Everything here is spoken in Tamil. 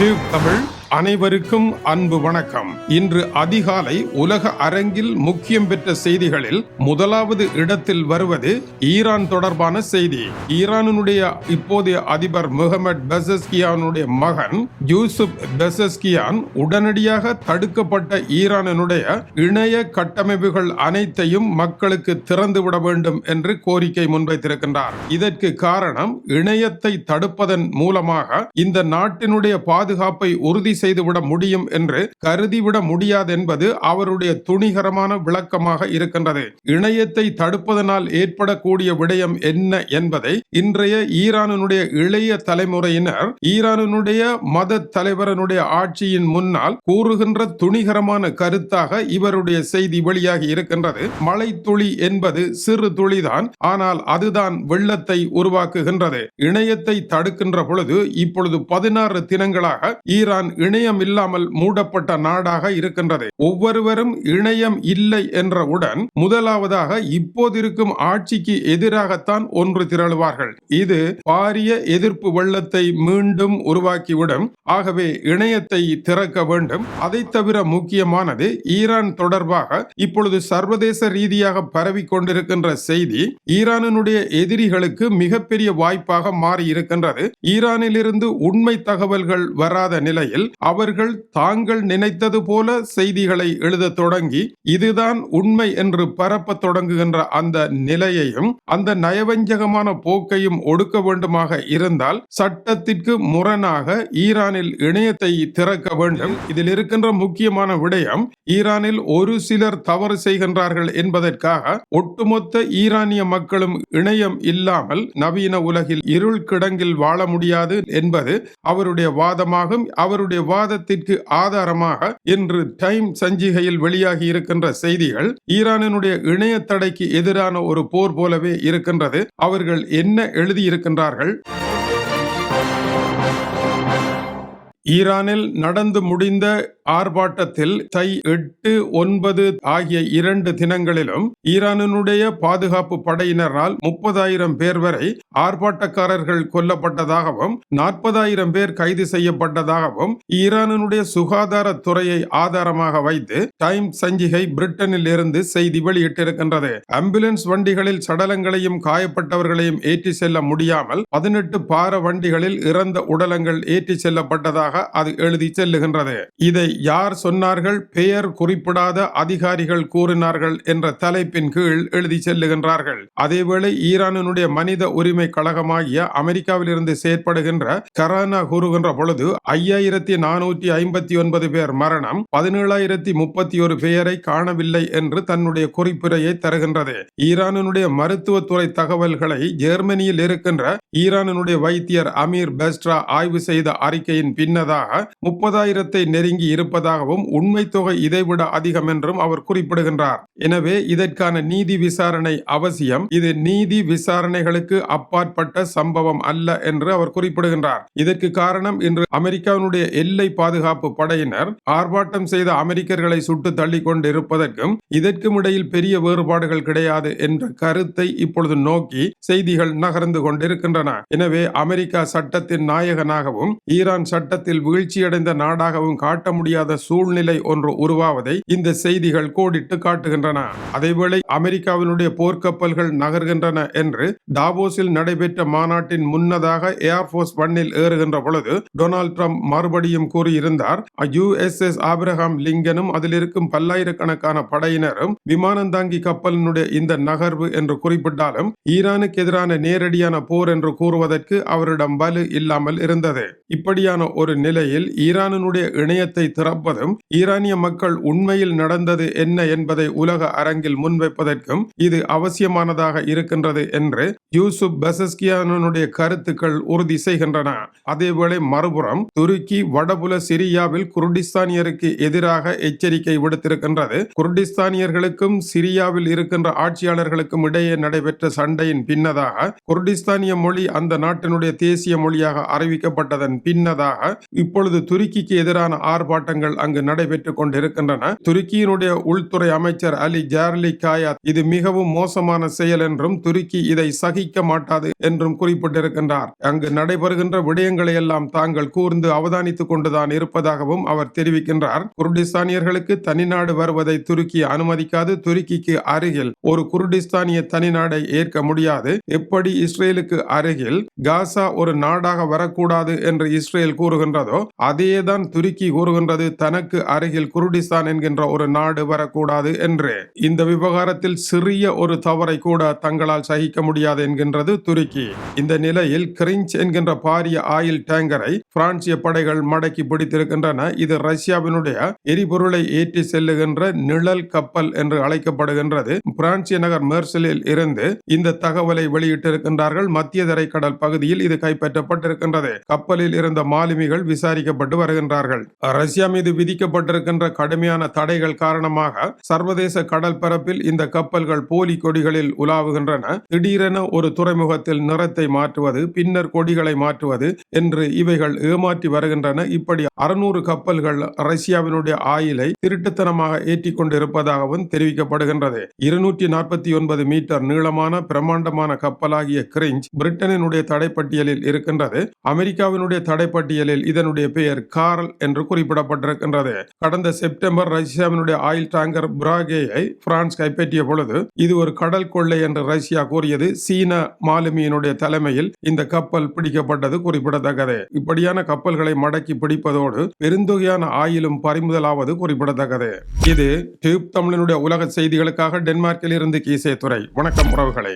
டியூப் தமிழ் அனைவருக்கும் அன்பு வணக்கம். இன்று அதிகாலை உலக அரங்கில் முக்கியம் பெற்ற செய்திகளில் முதலாவது இடத்தில் வருவது ஈரான் தொடர்பான செய்தி. ஈரானுடைய இப்போதைய அதிபர் முகமது பெசஸ்கியானுடைய மகன் யூசுப் பெசஸ்கியான் உடனடியாக தடுக்கப்பட்ட ஈரானுடைய இணைய கட்டமைப்புகள் அனைத்தையும் மக்களுக்கு திறந்துவிட வேண்டும் என்று கோரிக்கை முன்வைத்திருக்கின்றார். இதற்கு காரணம் இணையத்தை தடுப்பதன் மூலமாக இந்த நாட்டினுடைய பாதுகாப்பை உறுதி செய்துவிட முடியும் என்று கருதிவிட முடியாது என்பது அவருடைய துணிகரமான விளக்கமாக இருக்கின்றது. இணையத்தை தடுப்பதனால் ஏற்படக்கூடிய விடயம் என்ன என்பதை இன்றைய ஈரானுடைய இளைய தலைமுறையினர் ஈரானுடைய மத தலைவரனுடைய ஆட்சியின் முன்னால் கூறுகின்ற துணிகரமான கருத்தாக இவருடைய செய்தி வெளியாகி இருக்கின்றது. மழை துளி என்பது சிறு துளிதான் ஆனால் அதுதான் வெள்ளத்தை உருவாக்குகின்றது. இணையத்தை தடுக்கின்ற பொழுது இப்பொழுது பதினாறு தினங்களாக ஈரான் இணையம் இல்லாமல் மூடப்பட்ட நாடாக இருக்கின்றது. ஒவ்வொருவரும் இணையம் இல்லை என்றவுடன் முதலாவதாக இப்போதிருக்கும் ஆட்சிக்கு எதிராகத்தான் ஒன்று திரளுவார்கள். இது பாரிய எதிர்ப்பு வெள்ளத்தை மீண்டும் உருவாக்கிவிடும். ஆகவே இணையத்தை திறக்க வேண்டும். அதை தவிர முக்கியமானது ஈரான் தொடர்பாக இப்பொழுது சர்வதேச ரீதியாக பரவி கொண்டிருக்கின்ற செய்தி ஈரானினுடைய எதிரிகளுக்கு மிகப்பெரிய வாய்ப்பாக மாறி இருக்கின்றது ஈரானிலிருந்து உண்மை தகவல்கள் வராத நிலையில் அவர்கள் தாங்கள் நினைத்தது போல செய்திகளை எழுத தொடங்கி இதுதான் உண்மை என்று பரப்ப தொடங்குகின்ற அந்த நிலையையும் அந்த நயவஞ்சகமான போக்கையும் ஒடுக்க வேண்டுமாக இருந்தால் சட்டத்திற்கு முரணாக ஈரானில் இணையத்தை திறக்க வேண்டும். இதில் இருக்கின்ற முக்கியமான விடயம் ஈரானில் ஒரு சிலர் தவறு செய்கின்றார்கள் என்பதற்காக ஒட்டுமொத்த ஈரானிய மக்களும் இணையம் இல்லாமல் நவீன உலகில் இருள் கிடங்கில் வாழ முடியாது என்பது அவருடைய வாதமாகும் அவருடைய வாதத்திற்கு ஆதாரமாக இன்று டைம் சஞ்சிகையில் வெளியாகி இருக்கின்ற செய்திகள் ஈரானினுடைய இணைய தடைக்கு எதிரான ஒரு போர் போலவே இருக்கின்றது. அவர்கள் என்ன எழுதியிருக்கின்றார்கள்? ஈரானில் நடந்து முடிந்த ஆர்ப்பாட்டத்தில் தை எட்டு ஒன்பது ஆகிய இரண்டு தினங்களிலும் ஈரானினுடைய பாதுகாப்பு படையினரால் முப்பதாயிரம் பேர் வரை ஆர்ப்பாட்டக்காரர்கள் கொல்லப்பட்டதாகவும் நாற்பதாயிரம் பேர் கைது செய்யப்பட்டதாகவும் ஈரானினுடைய சுகாதாரத்துறையை ஆதாரமாக வைத்து டைம் சஞ்சிகை பிரிட்டனில் இருந்து செய்தி வெளியிட்டிருக்கின்றது. ஆம்புலன்ஸ் வண்டிகளில் சடலங்களையும் காயப்பட்டவர்களையும் ஏற்றி செல்ல முடியாமல் பதினெட்டு பார வண்டிகளில் இறந்த உடலங்கள் ஏற்றி செல்லப்பட்டதாக அது எழுதி செல்லுகின்றது. இதை யார் சொன்னார்கள்? பெயர் குறிப்பிடாத அதிகாரிகள் கூறினார்கள் என்ற தலைப்பின் கீழ் எழுதி செல்லுகின்றார்கள். அதேவேளை ஈரானினுடைய மனித உரிமை கழகமாகிய அமெரிக்காவிலிருந்து செயற்படுகின்ற கரானா கூறுகின்ற பொழுது ஐயாயிரத்தி நானூற்றி ஐம்பத்தி ஒன்பது பேர் மரணம் பதினேழாயிரத்தி முப்பத்தி ஒரு பெயரை காணவில்லை என்று தன்னுடைய குறிப்புரையை தருகின்றது. ஈரானினுடைய மருத்துவத்துறை தகவல்களை ஜெர்மனியில் இருக்கின்ற ஈரானினுடைய வைத்தியர் அமீர் பெஸ்ட்ரா ஆய்வு செய்த அறிக்கையின் பின்னர் முன்னதாக முப்பதாயிரத்தை நெருங்கி இருப்பதாகவும் உண்மை தொகை இதைவிட அதிகம் என்றும் அவர் குறிப்பிடுகின்றார். எனவே இதற்கான நீதி விசாரணை அவசியம். இது நீதி விசாரணைகளுக்கு அப்பாற்பட்ட சம்பவம் அல்ல என்று அவர் குறிப்பிடுகின்றார். இதற்கு காரணம் இன்று அமெரிக்காவினுடைய எல்லை பாதுகாப்பு படையினர் ஆர்ப்பாட்டம் செய்த அமெரிக்கர்களை சுட்டு தள்ளி கொண்டிருப்பதற்கும் இதற்கும் இடையில் பெரிய வேறுபாடுகள் கிடையாது என்ற கருத்தை இப்பொழுது நோக்கி செய்திகள் நகர்ந்து கொண்டிருக்கின்றன. எனவே அமெரிக்கா சட்டத்தின் நாயகனாகவும் ஈரான் சட்டத்தின் சட்டத்தில் வீழ்ச்சியடைந்த நாடாகவும் காட்ட முடியாத சூழ்நிலை ஒன்று உருவாவதை இந்த செய்திகள் கோடிட்டு காட்டுகின்றன. அதேவேளை அமெரிக்காவினுடைய போர்க்கப்பல்கள் நகர்கின்றன என்று டாவோஸில் நடைபெற்ற மாநாட்டின் முன்னதாக ஏர்போர்ஸ் ஒன்னில் ஏறுகின்ற பொழுது டொனால்ட் ட்ரம்ப் மறுபடியும் கூறியிருந்தார் யுஎஸ்எஸ் ஆபிரகாம் லிங்கனும் அதில் இருக்கும் பல்லாயிரக்கணக்கான படையினரும் விமானந்தாங்கி கப்பலினுடைய இந்த நகர்வு என்று குறிப்பிட்டாலும் ஈரானுக்கு எதிரான நேரடியான போர் என்று கூறுவதற்கு அவரிடம் வலு இல்லாமல் இருந்தது. இப்படியான ஒரு நிலையில் ஈரானினுடைய இணையத்தை திறப்பதும் ஈரானிய மக்கள் உண்மையில் நடந்தது என்ன என்பதை உலக அரங்கில் முன்வைப்பதற்கும் இது அவசியமானதாக இருக்கின்றது என்று யூசுப் பெசஸ்கியானுடைய கருத்துக்கள் உறுதி செய்கின்றன. அதேவேளை மறுபுறம் துருக்கி வடபுல சிரியாவில் குர்டிஸ்தானியருக்கு எதிராக எச்சரிக்கை விடுத்திருக்கின்றது. குர்டிஸ்தானியர்களுக்கும் சிரியாவில் இருக்கின்ற ஆட்சியாளர்களுக்கும் இடையே நடைபெற்ற சண்டையின் பின்னதாக குர்டிஸ்தானிய மொழி அந்த நாட்டினுடைய தேசிய மொழியாக அறிவிக்கப்பட்டதன் பின்னதாக இப்பொழுது துருக்கிக்கு எதிரான ஆர்ப்பாட்டங்கள் அங்கு நடைபெற்றுக் கொண்டிருக்கின்றன. துருக்கியினுடைய உள்துறை அமைச்சர் அலி ஜார்லி காயாத் இது மிகவும் மோசமான செயல் என்றும் துருக்கி இதை சகிக்க மாட்டாது என்றும் குறிப்பிட்டிருக்கின்றார். அங்கு நடைபெறுகின்ற விடயங்களை எல்லாம் தாங்கள் கூர்ந்து அவதானித்துக் கொண்டுதான் இருப்பதாகவும் அவர் தெரிவிக்கின்றார். குர்டிஸ்தானியர்களுக்கு தனிநாடு வருவதை துருக்கி அனுமதிக்காது. துருக்கிக்கு அருகில் ஒரு குர்டிஸ்தானிய தனிநாடை ஏற்க முடியாது. எப்படி இஸ்ரேலுக்கு அருகில்? காசா ஒரு நாடாக வரக்கூடாது என்று இஸ்ரேல் கூறுகின்றார் கூறுகின்றதோ அதேதான் துருக்கி கூறுகின்றது தனக்கு அருகில் குருடிஸ்தான் என்கின்ற ஒரு நாடு வரக்கூடாது என்று. இந்த விவகாரத்தில் சிறிய ஒரு தவறை கூட தங்களால் சகிக்க முடியாது என்கின்றது துருக்கி. இந்த நிலையில் கிரிஞ்ச் என்கின்ற பாரிய ஆயில் டேங்கரை பிரான்சிய படைகள் மடக்கி பிடித்திருக்கின்றன. இது ரஷ்யாவினுடைய எரிபொருளை ஏற்றி செல்லுகின்ற நிழல் கப்பல் என்று அழைக்கப்படுகின்றது. பிரான்சிய நகர் மெர்சலில் இருந்து இந்த தகவலை வெளியிட்டிருக்கின்றார்கள். மத்திய தரைக்கடல் பகுதியில் இது கைப்பற்றப்பட்டிருக்கின்றது. கப்பலில் இருந்த மாலுமிகள் விசாரிக்கப்பட்டு வருகின்றார்கள். ரஷ்யா மீது விதிக்கப்பட்டிருக்கின்ற கடுமையான தடைகள் காரணமாக சர்வதேச கடல் பரப்பில் இந்த கப்பல்கள் போலி கொடிகளில் உலாவுகின்றன. திடீரென ஒரு துறைமுகத்தில் நிறத்தை மாற்றுவது பின்னர் கொடிகளை மாற்றுவது என்று இவைகள் ஏமாற்றி வருகின்றன. இப்படி அறுநூறு கப்பல்கள் ரஷ்யாவினுடைய ஆயிலை திருட்டுத்தனமாக ஏற்றிக் கொண்டிருப்பதாகவும் தெரிவிக்கப்படுகின்றது. இருநூற்றி நாற்பத்தி ஒன்பது மீட்டர் நீளமான பிரம்மாண்டமான கப்பலாகிய கிரிஞ்ச் பிரிட்டனினுடைய தடைப்பட்டியலில் இருக்கின்றது. அமெரிக்காவினுடைய தடைப்பட்டியலில் இதனுடைய பெயர் கார்ல் என்று குறிப்பிடப்பட்டிருக்கின்றது. கடந்த செப்டம்பர் ரஷ்யாவினுடைய ஆயில் டேங்கர் பிராகேயை பிரான்ஸ் கைப்பற்றிய பொழுது இது ஒரு கடல் கொள்ளை என்று ரஷ்யா கூறியது. சீன மாலுமியினுடைய தலைமையில் இந்த கப்பல் பிடிக்கப்பட்டது குறிப்பிடத்தக்கது. இப்படியான கப்பல்களை மடக்கி பிடிப்பதோடு பெருந்தொகையான ஆயிலும் பறிமுதலாவது குறிப்பிடத்தக்கது. இது டியூப் தமிழனுடைய உலக செய்திகளுக்காக டென்மார்க்கில் இருந்து கீசே துறை வணக்கம் உறவுகளை.